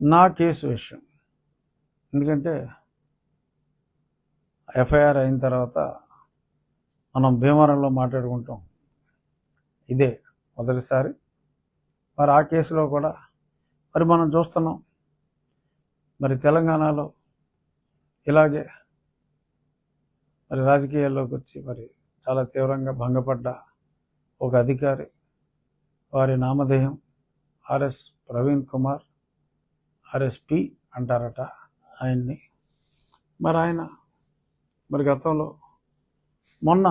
నా కేసు విషయం. ఎందుకంటే ఎఫ్ఐఆర్ అయిన తర్వాత మనం భీమవరంలో మాట్లాడుకుంటాం. ఇదే మొదటిసారి. మరి ఆ కేసులో కూడా మరి మనం చూస్తున్నాం. మరి తెలంగాణలో ఇలాగే మరి రాజకీయాల్లోకి వచ్చి మరి చాలా తీవ్రంగా భంగపడ్డ ఒక అధికారి వారి నామధేయం ఆర్ఎస్ ప్రవీణ్ కుమార్ ఆర్ఎస్పి అంటారట ఆయన్ని. మరి ఆయన మరి గతంలో మొన్న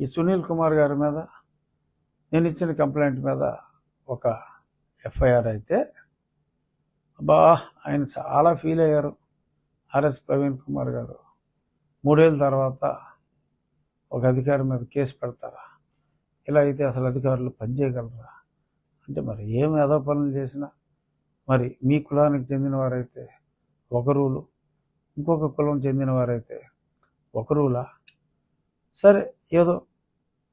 ఈ సునీల్ కుమార్ గారి మీద నేను ఇచ్చిన కంప్లైంట్ మీద ఒక ఎఫ్ఐఆర్ అయితే అబ్బా ఆయన చాలా ఫీల్ అయ్యారు. ఆర్ఎస్ ప్రవీణ్ కుమార్ గారు మూడేళ్ళ తర్వాత ఒక అధికారి మీద కేసు పెడతారా? ఇలా అయితే అసలు అధికారులు పనిచేయగలరా అంటే మరి ఏం ఏదో పనులు చేసినా మరి మీ కులానికి చెందిన వారైతే ఒక రూలు ఇంకొక కులం చెందిన వారైతే ఒక రూలా సరే ఏదో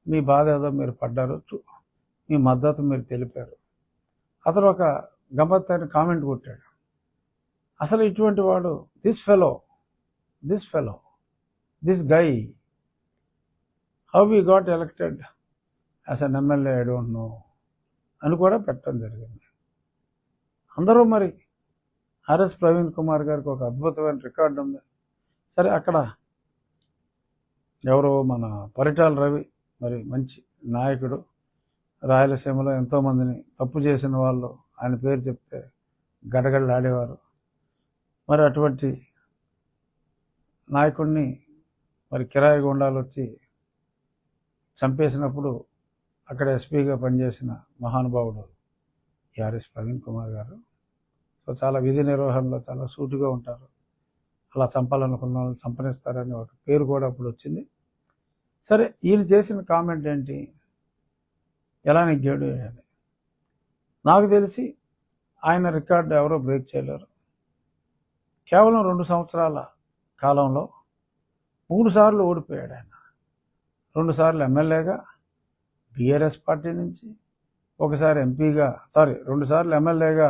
మీ బాధ ఏదో మీరు పడ్డారు చూ- మీ మద్దతు మీరు తెలిపారు. అతను ఒక గమ్మత్తైన కామెంట్ కొట్టాడు. అసలు ఇటువంటి వాడు this fellow this fellow this guy how we got elected as an MLA I don't know అని కూడా పెట్టడం జరిగింది. అందరూ మరి ఆర్ఎస్ ప్రవీణ్ కుమార్ గారికి ఒక అద్భుతమైన రికార్డు ఉంది. సరే అక్కడ ఎవరో మన పరిటాల రవి మరి మంచి నాయకుడు రాయలసీమలో ఎంతోమందిని తప్పు చేసిన వాళ్ళు ఆయన పేరు చెప్తే గడగడలాడేవారు. మరి అటువంటి నాయకుడిని మరి కిరాయి గుండాలు వచ్చి చంపేసినప్పుడు అక్కడ ఎస్పీగా పనిచేసిన మహానుభావుడు ఆర్ఎస్ ప్రవీణ్ కుమార్ గారు. సో చాలా విధి నిర్వహణలో చాలా సూటిగా ఉంటారు. అలా చంపాలనుకున్న వాళ్ళు చంపనిస్తారని ఒక పేరు కూడా అప్పుడు వచ్చింది. సరే ఈయన చేసిన కామెంట్ ఏంటి? ఎలా నెగ్గాడు అని నాకు తెలిసి ఆయన రికార్డు ఎవరో బ్రేక్ చేయలేరు. కేవలం రెండు సంవత్సరాల కాలంలో మూడు సార్లు ఓడిపోయాడు ఆయన. రెండు సార్లు ఎమ్మెల్యేగా బీఆర్ఎస్ పార్టీ నుంచి ఒకసారి ఎంపీగా సారీ రెండు సార్లు ఎమ్మెల్యేగా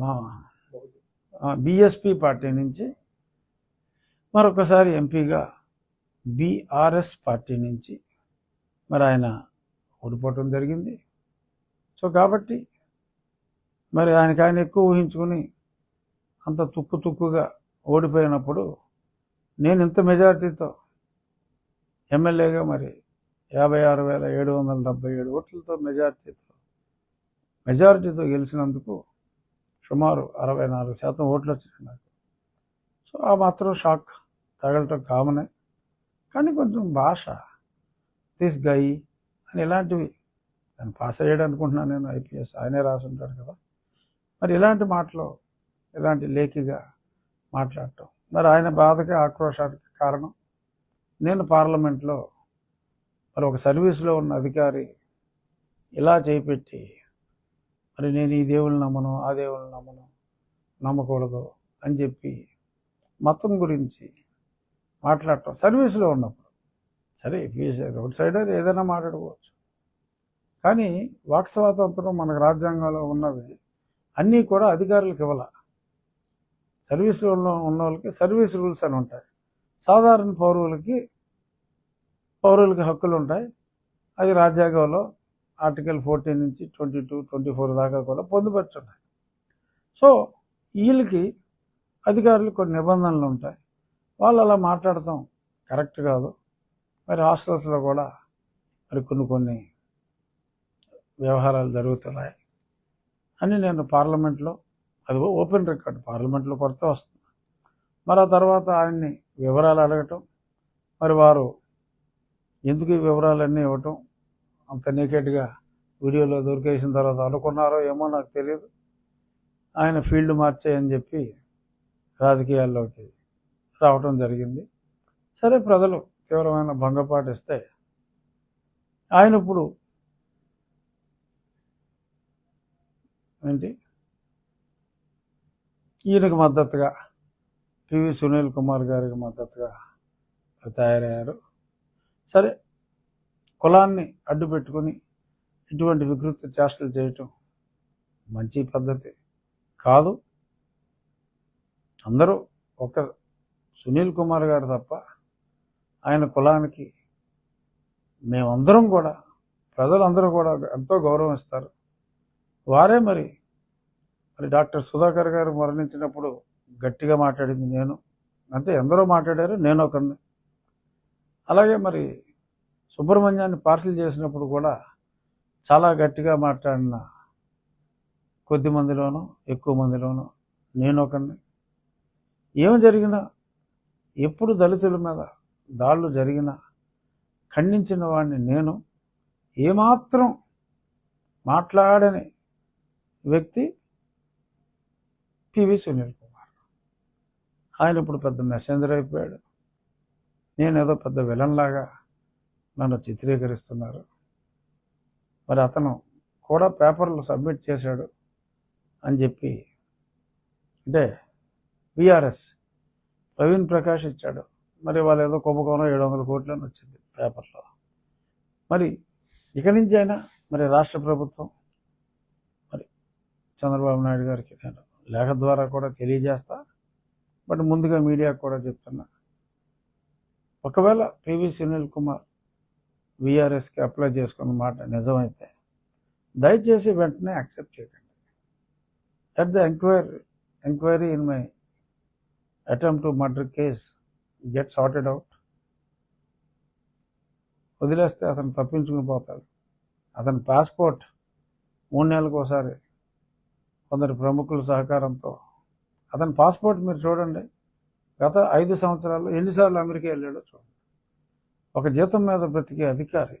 మా బిఎస్పి పార్టీ నుంచి మరొకసారి ఎంపీగా బీఆర్ఎస్ పార్టీ నుంచి మరి ఆయన ఓడిపోవటం జరిగింది. సో కాబట్టి మరి ఆయనకి ఆయన ఎక్కువ ఊహించుకుని అంత తుక్కు తుక్కుగా ఓడిపోయినప్పుడు నేను ఇంత మెజారిటీతో ఎమ్మెల్యేగా మరి యాభై ఆరు వేల ఏడు వందల డెబ్బై ఏడు ఓట్లతో మెజార్టీతో మెజారిటీతో గెలిచినందుకు సుమారు అరవై నాలుగు శాతం ఓట్లు వచ్చినాయి నాకు. సో ఆ మాత్రం షాక్ తగలటం కామనే. కానీ కొంచెం భాష దిస్ గై అని ఇలాంటివి నేను పాస్ అయ్యాడు అనుకుంటున్నాను నేను ఐపీఎస్ ఆయనే రాసి ఉంటాడు కదా. మరి ఇలాంటి మాటలు ఇలాంటి లేఖిగా మాట్లాడటం. మరి ఆయన బాధకి ఆక్రోషానికి కారణం. నేను పార్లమెంట్లో మరి ఒక సర్వీస్లో ఉన్న అధికారి ఇలా చేపెట్టి మరి నేను ఈ దేవుళ్ళు నమ్మను ఆ దేవుళ్ళని నమ్మను నమ్మకూడదు అని చెప్పి మతం గురించి మాట్లాడటం సర్వీస్లో ఉన్నప్పుడు. సరే ఇఫ్ రోడ్ సైడర్ ఏదైనా మాట్లాడుకోవచ్చు. కానీ వాక్ స్వాతంత్రం మనకు రాజ్యాంగంలో ఉన్నవి అన్నీ కూడా అధికారులకు ఇవ్వాల. సర్వీస్లో ఉన్న ఉన్న వాళ్ళకి సర్వీస్ రూల్స్ అని ఉంటాయి. సాధారణ పౌరులకి పౌరులకి హక్కులు ఉంటాయి. అది రాజ్యాంగంలో ఆర్టికల్ ఫోర్టీన్ నుంచి ట్వంటీ టూ ట్వంటీ ఫోర్ దాకా కూడా పొందుపరుచున్నాయి. సో వీళ్ళకి అధికారులు కొన్ని నిబంధనలు ఉంటాయి. వాళ్ళు అలా మాట్లాడటం కరెక్ట్ కాదు. మరి హాస్టల్స్లో కూడా మరి కొన్ని కొన్ని వ్యవహారాలు జరుగుతున్నాయి అని నేను పార్లమెంట్లో అది ఓపెన్ రికార్డ్ పార్లమెంట్లో కొడితే వస్తుంది. మరి ఆ తర్వాత ఆయన్ని వివరాలు అడగటం మరి వారు ఎందుకు ఈ వివరాలన్నీ ఇవ్వటం? అంత నీకెట్గా వీడియోలో దొరికేసిన తర్వాత అనుకున్నారో ఏమో నాకు తెలియదు. ఆయన ఫీల్డ్ మార్చేయని చెప్పి రాజకీయాల్లోకి రావటం జరిగింది. సరే ప్రజలు తీవ్రమైన భంగపాటు ఇస్తే ఆయన ఇప్పుడు ఏంటి? ఈయనకు మద్దతుగా పివి సునీల్ కుమార్ గారికి మద్దతుగా తయారయ్యారు. సరే కులాన్ని అడ్డు పెట్టుకొని ఇటువంటి వికృత చేష్టలు చేయటం మంచి పద్ధతి కాదు. అందరూ ఒక సునీల్ కుమార్ గారు తప్ప ఆయన కులానికి మేమందరం కూడా ప్రజలందరూ కూడా ఎంతో గౌరవం ఇస్తారు. వారే మరి మరి డాక్టర్ సుధాకర్ గారు మరణించినప్పుడు గట్టిగా మాట్లాడింది నేను. అంటే ఎందరో మాట్లాడారు నేను ఒకరిని అలాగే మరి సుబ్రహ్మణ్యాన్ని పార్సల్ చేసినప్పుడు కూడా చాలా గట్టిగా మాట్లాడిన కొద్ది మందిలోనూ ఎక్కువ మందిలోనూ నేను ఒకరిని ఏం జరిగినా ఎప్పుడు దళితుల మీద దాడులు జరిగినా ఖండించిన వాడిని నేను. ఏమాత్రం మాట్లాడని వ్యక్తి పివి సునీల్ కుమార్. ఆయన ఇప్పుడు పెద్ద మెసెంజర్ అయిపోయాడు. నేను ఏదో పెద్ద విలన్ లాగా నన్ను చిత్రీకరిస్తున్నారు. మరి అతను కూడా పేపర్లు సబ్మిట్ చేశాడు అని చెప్పి అంటే బీఆర్ఎస్ ప్రవీణ్ ప్రకాష్ ఇచ్చాడు. మరి వాళ్ళు ఏదో కుంభకోణం ఏడు వందల కోట్లని వచ్చింది పేపర్లో. మరి ఇక నుంచి అయినా మరి రాష్ట్ర ప్రభుత్వం మరి చంద్రబాబు నాయుడు గారికి నేను లేఖ ద్వారా కూడా తెలియజేస్తా బట్ ముందుగా మీడియాకు కూడా చెప్తున్నా. ఒకవేళ పివి సునీల్ కుమార్ విఆర్ఎస్కి అప్లై చేసుకున్న మాట నిజమైతే దయచేసి వెంటనే యాక్సెప్ట్ చేయకండి. At the enquiry enquiry in my attempt to murder case get sorted out వదిలేస్తే అతను తప్పించుకుని పోతాడు. అతని పాస్పోర్ట్ మూడు నెలలకు ఒకసారి కొందరు ప్రముఖుల సహకారంతో. అతని పాస్పోర్ట్ మీరు చూడండి. గత ఐదు సంవత్సరాల్లో ఎన్నిసార్లు అమెరికా వెళ్ళాడో చూడండి. ఒక జీతం మీద బ్రతికే అధికారి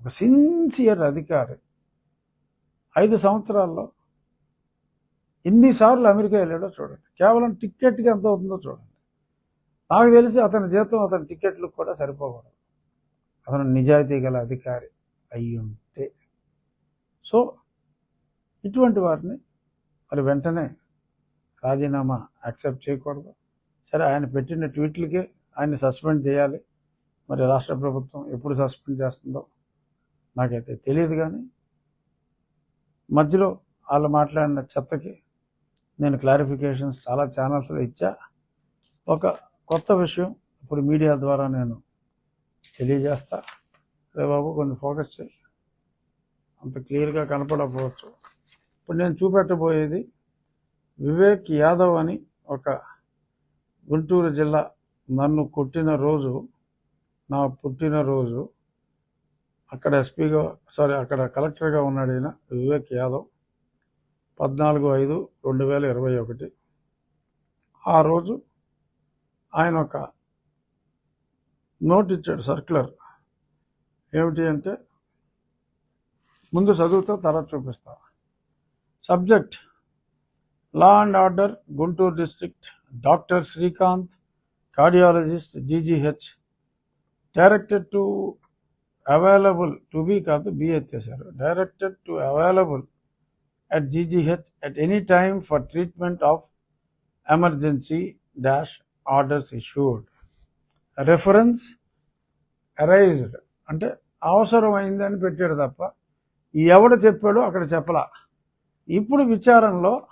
ఒక సిన్సియర్ అధికారి ఐదు సంవత్సరాల్లో ఎన్నిసార్లు అమెరికా వెళ్ళాడో చూడండి. కేవలం టిక్కెట్కి ఎంత అవుతుందో చూడండి. నాకు తెలిసి అతని జీతం అతని టిక్కెట్లు కూడా సరిపోకూడదు. అతను నిజాయితీ గల అధికారి అయ్యుంటే సో ఇటువంటి వారిని మరి వెంటనే రాజీనామా యాక్సెప్ట్ చేయకూడదు. సరే ఆయన పెట్టిన ట్వీట్లకే ఆయన సస్పెండ్ చేయాలి. మరి రాష్ట్ర ప్రభుత్వం ఎప్పుడు సస్పెండ్ చేస్తుందో నాకైతే తెలియదు కానీ మధ్యలో వాళ్ళు మాట్లాడిన చెత్తకి నేను క్లారిఫికేషన్స్ చాలా ఛానల్స్లో ఇచ్చా. ఒక కొత్త విషయం ఇప్పుడు మీడియా ద్వారా నేను తెలియజేస్తా. రే బాబు కొంచెం ఫోకస్ చేయి. అంత క్లియర్గా కనపడకపోవచ్చు. ఇప్పుడు నేను చూపెట్టబోయేది వివేక్ యాదవ్ అని ఒక గుంటూరు జిల్లా నన్ను కొట్టిన రోజు నా పుట్టినరోజు అక్కడ ఎస్పీగా సారీ అక్కడ కలెక్టర్గా ఉన్నాడు ఈయన వివేక్ యాదవ్ పద్నాలుగు ఐదు రెండు వేల ఇరవై ఒకటి. ఆ రోజు ఆయన ఒక నోట్ ఇచ్చాడు సర్క్యులర్. ఏమిటి అంటే ముందు చదువుతా తర్వాత చూపిస్తా. Subject law and order Guntur district doctor Srikanth cardiologist GGH directed to available to be కాదు be ఎత్తేసారు directed to available at GGH at any time for treatment of emergency dash orders issued. Reference arised. అంటే అవసరమైందని పెట్టాడు తప్ప ఎవడు చెప్పాడో అక్కడ చెప్పలా. ఇప్పుడు విచారంలో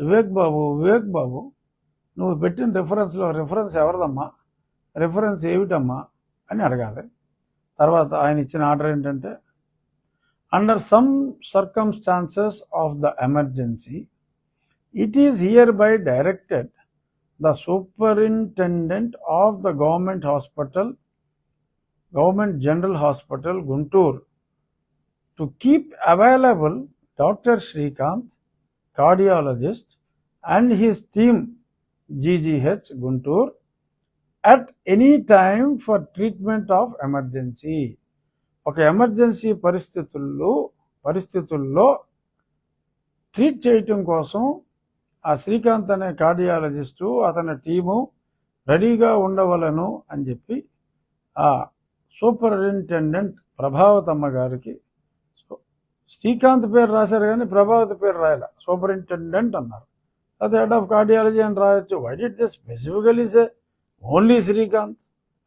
వివేక్ బాబు వివేక్ బాబు నువ్వు పెట్టిన రిఫరెన్స్లో రిఫరెన్స్ ఎవరిదమ్మా? రిఫరెన్స్ ఏమిటమ్మా? అని అడగాలి. తర్వాత ఆయన ఇచ్చిన ఆర్డర్ ఏంటంటే under some circumstances of the emergency it is hereby directed the superintendent of the government hospital government general hospital Guntur to keep available doctor Srikanth cardiologist and his team GGH Guntur at any time for treatment of emergency ఒక emergency పరిస్థితుల్లో పరిస్థితుల్లో treat చేయటం కోసం ఆ శ్రీకాంత్ అనే cardiologist అతని team రెడీగా ఉండవలను అని చెప్పి ఆ సూపరింటెండెంట్ ప్రభావతమ్మ గారికి శ్రీకాంత్ పేరు రాశారు కానీ ప్రభావతి పేరు రాయాల సూపరింటెండెంట్ అన్నారు. అది హెడ్ ఆఫ్ కార్డియాలజీ అని రాయొచ్చు why did this specifically say only Srikanth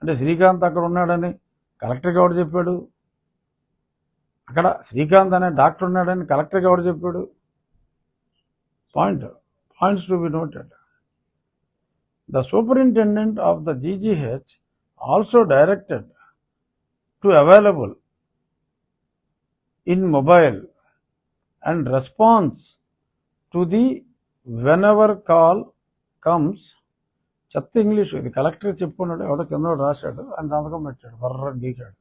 అంటే శ్రీకాంత్ అక్కడ ఉన్నాడని కలెక్టర్కి ఎవడు చెప్పాడు? అక్కడ శ్రీకాంత్ అనే డాక్టర్ ఉన్నాడని కలెక్టర్కి ఎవడు చెప్పాడు? Point points to be noted the superintendent of the GGH also directed to available in mobile and response to the whenever call comes చెత్త ఇంగ్లీష్ ఇది కలెక్టర్ చెప్పుకున్నాడు ఎవడో కింద రాశాడు ఆయన సంతకం పెట్టాడు బర్ర గీకాడు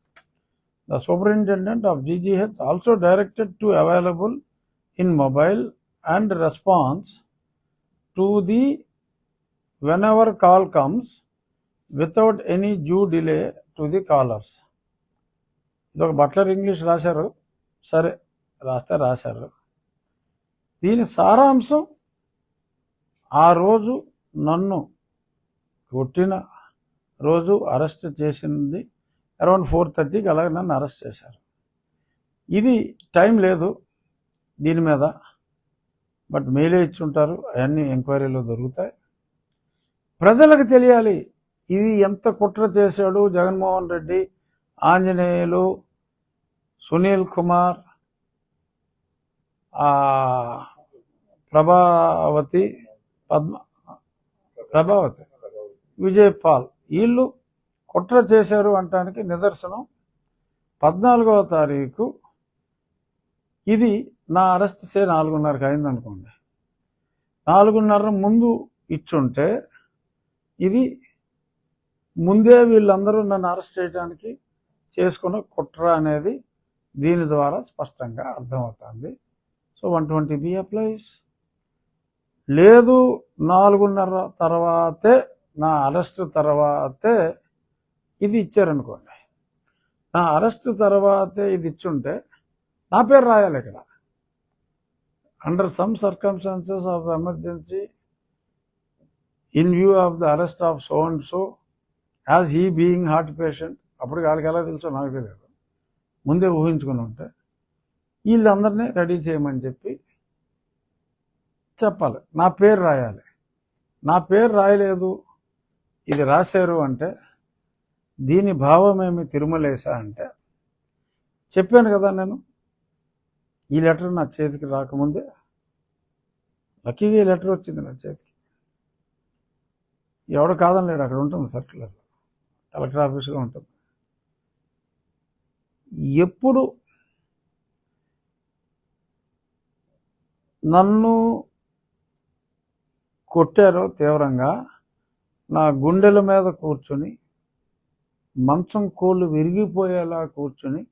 the superintendent of GGH also directed to available in mobile and response to the whenever call comes without any due delay to the callers ఇది ఒక బట్లర్ ఇంగ్లీష్ రాశారు సరే రాస్తే రాశారు. దీని సారాంశం ఆ రోజు నన్ను కొట్టిన రోజు అరెస్ట్ చేసింది అరౌండ్ ఫోర్ థర్టీకి అలాగే నన్ను అరెస్ట్ చేశారు. ఇది టైం లేదు దీని మీద బట్ మెయిలే ఇచ్చుంటారు అవన్నీ ఎంక్వైరీలో దొరుకుతాయి. ప్రజలకు తెలియాలి ఇది ఎంత కుట్ర చేశాడు జగన్మోహన్ రెడ్డి ఆంజనేయులు సునీల్ కుమార్ ప్రభావతి పద్మ ప్రభావతి. విజయ్ పాల్ వీళ్ళు కుట్ర చేశారు అంటానికి నిదర్శనం. పద్నాలుగవ తారీఖు. ఇది నా అరెస్ట్ సే నాలుగున్నరకు అయింది అనుకోండి నాలుగున్నర ముందు ఇచ్చుంటే ఇది ముందే వీళ్ళందరూ నన్ను అరెస్ట్ చేయడానికి చేసుకున్న కుట్ర అనేది దీని ద్వారా స్పష్టంగా అర్థమవుతుంది. So one twenty B applies. లేదు నాలుగున్నర తర్వాతే నా అరెస్ట్ తర్వాతే ఇది ఇచ్చారనుకోండి. నా అరెస్ట్ తర్వాతే ఇది ఇచ్చుంటే నా పేరు రాయాలి ఇక్కడ. Under some circumstances of emergency in view of the arrest of so and so as he being heart patient అప్పుడు వాళ్ళకి ఎలా తెలుసో నాకు తెలియదు. ముందే ఊహించుకుని ఉంటే వీళ్ళందరినీ రెడీ చేయమని చెప్పి చెప్పాలి. నా పేరు రాయాలి. నా పేరు రాయలేదు. ఇది రాశారు అంటే దీని భావమేమి తిరుమలేశా అంటే చెప్పాను కదా నేను ఈ లెటర్ నా చేతికి రాకముందే లక్కీగా ఈ లెటర్ వచ్చింది నా చేతికి. ఎవడు కాదని లేడు అక్కడ ఉంటుంది సర్క్యులర్ కలెక్టర్ ఆఫీస్లో ఉంటుంది. ఎప్పుడు నన్ను కొట్టారో తీవ్రంగా నా గుండెల మీద కూర్చొని మంచం కోళ్ళు విరిగిపోయేలా కూర్చొని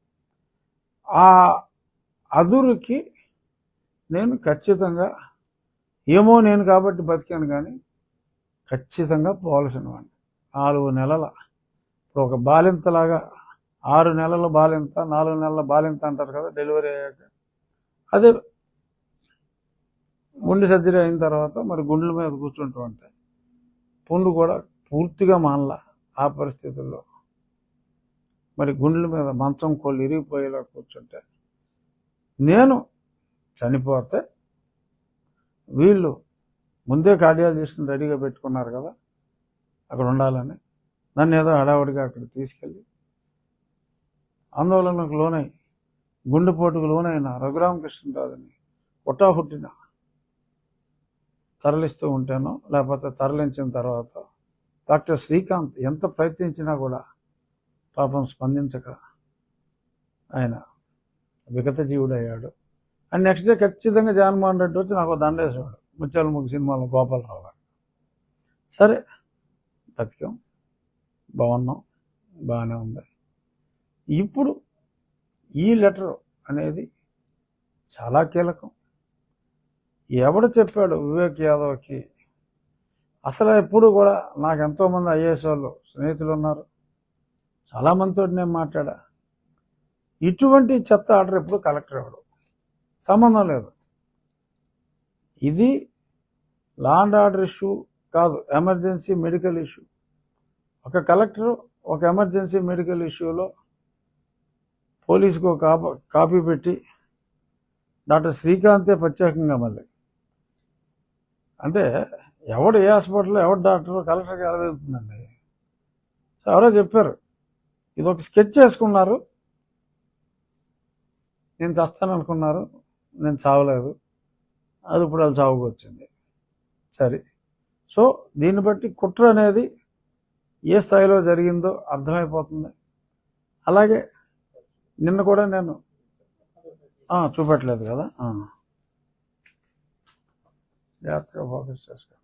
ఆ అదురుకి నేను ఖచ్చితంగా ఏమో నేను కాబట్టి బతికాను కానీ ఖచ్చితంగా పోవాల్సిన వాడిని. నాలుగు నెలల ఇప్పుడు ఒక బాలింతలాగా ఆరు నెలల బాలింత నాలుగు నెలల బాలింత అంటారు కదా డెలివరీ అయ్యాక. అదే గుండె సర్జరీ అయిన తర్వాత మరి గుండెల మీద కూర్చుంటూ ఉంటే పుండు కూడా పూర్తిగా మానల ఆ పరిస్థితుల్లో. మరి గుండెల మీద మంచం కోళ్ళు ఇరిగిపోయేలా కూర్చుంటే నేను చనిపోతే వీళ్ళు ముందే కార్డియాలజిస్ట్ని రెడీగా పెట్టుకున్నారు కదా అక్కడ ఉండాలని. నన్ను ఏదో హడావుడిగా అక్కడ తీసుకెళ్ళి ఆందోళనకు లోనై గుండెపోటుకు లోనైన రఘురామకృష్ణరాజుని పుట్టా పుట్టిన తరలిస్తూ ఉంటాను. లేకపోతే తరలించిన తర్వాత డాక్టర్ శ్రీకాంత్ ఎంత ప్రయత్నించినా కూడా పాపం స్పందించక ఆయన విగత జీవుడయ్యాడు. అండ్ నెక్స్ట్ డే ఖచ్చితంగా జగన్మోహన్ రెడ్డి వచ్చి నాకు దండేసేవాడు. ముత్యాల ముగ్గు సినిమాలో గోపాలరావు గారు. సరే బతికాం బాగున్నాం బాగానే ఉంది. ఇప్పుడు ఈ లెటర్ అనేది చాలా కీలకం. ఎవడు చెప్పాడు వివేక్ యాదవ్కి? అసలు ఎప్పుడు కూడా నాకు ఎంతోమంది ఐఏఎస్ వాళ్ళు స్నేహితులు ఉన్నారు. చాలామందితో నేను మాట్లాడా. ఇటువంటి చెత్త ఆర్డర్ ఎప్పుడు కలెక్టర్ అవ్వడు సంబంధం లేదు. ఇది లాండ్ ఆర్డర్ ఇష్యూ కాదు ఎమర్జెన్సీ మెడికల్ ఇష్యూ. ఒక కలెక్టర్ ఒక ఎమర్జెన్సీ మెడికల్ ఇష్యూలో పోలీసుకు ఒక కాప కాపీ పెట్టి డాక్టర్ శ్రీకాంతే ప్రత్యేకంగా మళ్ళీ అంటే ఎవడు ఏ హాస్పిటల్లో ఎవడు డాక్టర్ కలెక్టర్కి ఎలా తెలుస్తుందండి సో ఎవరో చెప్పారు ఇది ఒక స్కెచ్ చేసుకున్నారు నేను చస్తాను అనుకున్నారు. నేను చావలేదు. అది ఇప్పుడు వాళ్ళు చావుకు వచ్చింది. సరే. సో దీన్ని బట్టి కుట్ర అనేది ఏ స్థాయిలో జరిగిందో అర్థమైపోతుంది. అలాగే నిన్న కూడా నేను చూపెట్టలేదు కదా. ఆ. జాగ్రత్తగా ఫోకస్ చేసుకోండి